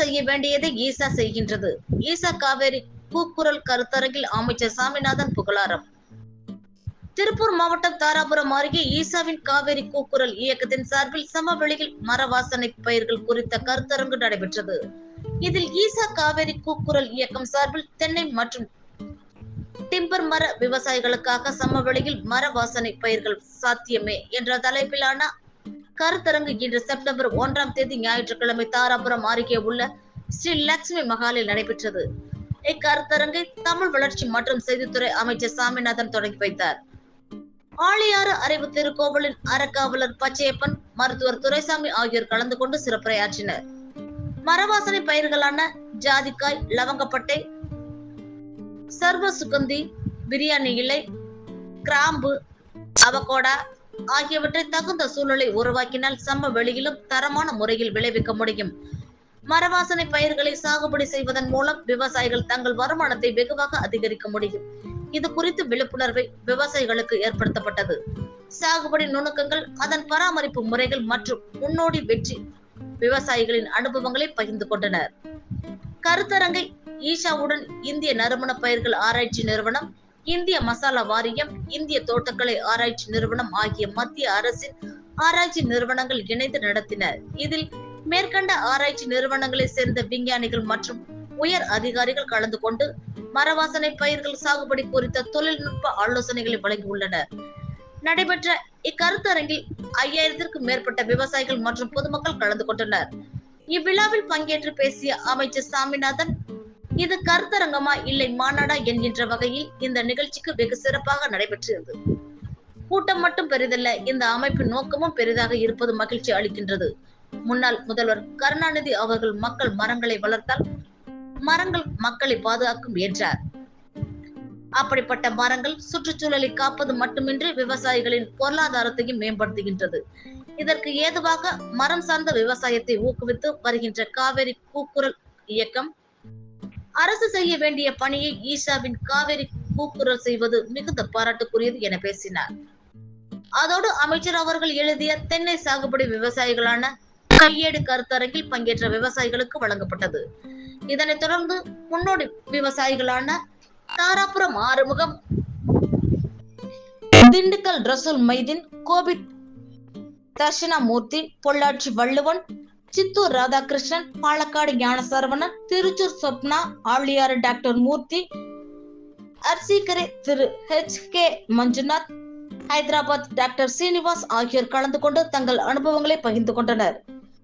செய்ய வேண்டியதை ஈசா செய்கின்றது. ஈசா காவேரி கூக்குரல் கருத்தரங்கில் அமைச்சர் சாமிநாதன் புகழாரம். திருப்பூர் மாவட்டம் தாராபுரம் அருகே ஈசாவின் காவேரி கூக்குரல் இயக்கத்தின் சார்பில் சமவெளியில் மரவாசனை பயிர்கள் குறித்த கருத்தரங்கு நடைபெற்றது. இதில் ஈசா காவேரி கூக்குரல் இயக்கம் சார்பில் தென்னை மற்றும் டிம்பர் மர விவசாயிகளுக்காக சமவெளியில் மர வாசனை பயிர்கள் சாத்தியமே என்ற தலைப்பிலான கருத்தரங்கு இன்று செப்டம்பர் ஒன்றாம் தேதி ஞாயிற்றுக்கிழமை தாராபுரம் அருகே உள்ள ஸ்ரீ லட்சுமி மகாலில் நடைபெற்றது. இக்கருத்தரங்கை தமிழ் வளர்ச்சி மற்றும் செய்தித்துறை அமைச்சர் சாமிநாதன் தொடங்கி வைத்தார். ஆளியாறு அறிவு திருக்கோவிலின் அறக்காவலர் பச்சையப்பன் மருத்துவர் துரைசாமி ஆகியோர் கலந்து கொண்டு சிறப்புரையாற்றினர். மரவாசனை பயிர்களான ஜாதிக்காய் லவங்கப்பட்டை சர்வ சுகந்தி பிரியாணி இலை கிராம்பு அவகோடா ஆகியவற்றை தகுந்த சூழலை உருவாக்கினால் சம வெளியிலும் தரமான முறையில் விளைவிக்க முடியும். மரவாசனை பயிர்களை சாகுபடி செய்வதன் மூலம் விவசாயிகள் தங்கள் வருமானத்தை வெகுவாக அதிகரிக்க முடியும். இது குறித்து விழிப்புணர்வை விவசாயிகளுக்கு ஏற்படுத்தப்பட்டது. சாகுபடி நுணுக்கங்கள் அதன் பராமரிப்பு முறைகள் மற்றும் முன்னோடி வெற்றி விவசாயிகளின் அனுபவங்களை பகிர்ந்து கொண்டனர். கருத்தரங்கை ஈஷாவுடன் இந்திய நறுமண பயிர்கள் ஆராய்ச்சி நிறுவனம் இந்திய மசாலா வாரியம் இந்திய தோட்டக்கலை ஆராய்ச்சி நிறுவனம் ஆகிய மத்திய அரசின் ஆராய்ச்சி நிறுவனங்கள் இணைந்து நடத்தினர். இதில் மேற்கண்ட ஆராய்ச்சி நிறுவனங்களை சேர்ந்த விஞ்ஞானிகள் மற்றும் உயர் அதிகாரிகள் கலந்து கொண்டு மரவாசனை பயிர்கள் சாகுபடி குறித்த தொழில்நுட்ப ஆலோசனைகளை வழங்கியுள்ளனர். நடைபெற்ற இக்கருத்தரங்கில் ஐயாயிரத்திற்கும் மேற்பட்ட விவசாயிகள் மற்றும் பொதுமக்கள் கலந்து கொண்டனர். இவ்விழாவில் பங்கேற்று பேசிய அமைச்சர் சாமிநாதன் இது கருத்தரங்கமா இல்லை மாநாடா என்கின்ற வகையில் இந்த நிகழ்ச்சிக்கு வெகு சிறப்பாக நடைபெற்றிருந்தது. கூட்டம் மட்டும் பெரிதல்ல இந்த அமைப்பின் நோக்கமும் பெரிதாக இருப்பது மகிழ்ச்சி அளிக்கின்றது. முன்னாள் முதல்வர் கருணாநிதி அவர்கள் மக்கள் மரங்களை வளர்த்தால் மரங்கள் மக்களை பாதுகாக்கும் என்றார். அப்படிப்பட்ட மரங்கள் சுற்றுச்சூழலை காப்பது மட்டுமின்றி விவசாயிகளின் பொருளாதாரத்தையும் மேம்படுத்துகின்றது. இதற்கு ஏதுவாக மரம் சார்ந்த விவசாயத்தை ஊக்குவித்து வருகின்ற காவேரி கூக்குரல் இயக்கம் அரசு செய்ய வேண்டிய பணியை ஈஷாவின் காவேரி கூக்குரல் செய்வது மிகுந்த பாராட்டுக்குரியது என பேசினார். அதோடு அமைச்சர் அவர்கள் எழுதிய தென்னை சாகுபடி விவசாயிகளான கையேடு கருத்தரங்கில் பங்கேற்ற விவசாயிகளுக்கு வழங்கப்பட்டது. இதனைத் தொடர்ந்து முன்னோடி விவசாயிகளான Dharapuram Arumugam Dindigul Rasool Maideen Gobi Dharshanamoorthy Pollachi Valluvan Chittoor Radhakrishnan Palakkad Gnanasaravanan Thrissur Swapna Aliyar doctor Murthy Arsikere Thiru H K Manjunath Hyderabad doctor Srinivas ஆகியோர் கலந்து கொண்டு தங்கள் அனுபவங்களை பகிர்ந்து கொண்டனர்.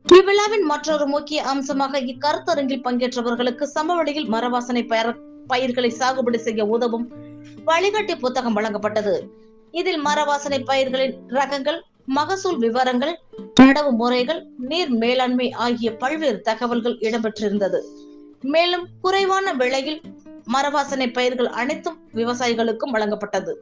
இவ்விழாவின் மற்றொரு முக்கிய அம்சமாக இக்கருத்தரங்கில் பங்கேற்றவர்களுக்கு சமவெளியில் மரவாசனை பயிர்களை சாகுபடி செய்ய உதவும் வழிகாட்டி புத்தகம் வழங்கப்பட்டது. இதில் மரவாசனை பயிர்களின் ரகங்கள் மகசூல் விவரங்கள் நடவு முறைகள் நீர் மேலாண்மை ஆகிய பல்வேறு தகவல்கள் இடம்பெற்றிருந்தது. மேலும் குறைவான விலையில் மரவாசனை பயிர்கள் அனைத்தும் விவசாயிகளுக்கும் வழங்கப்பட்டது.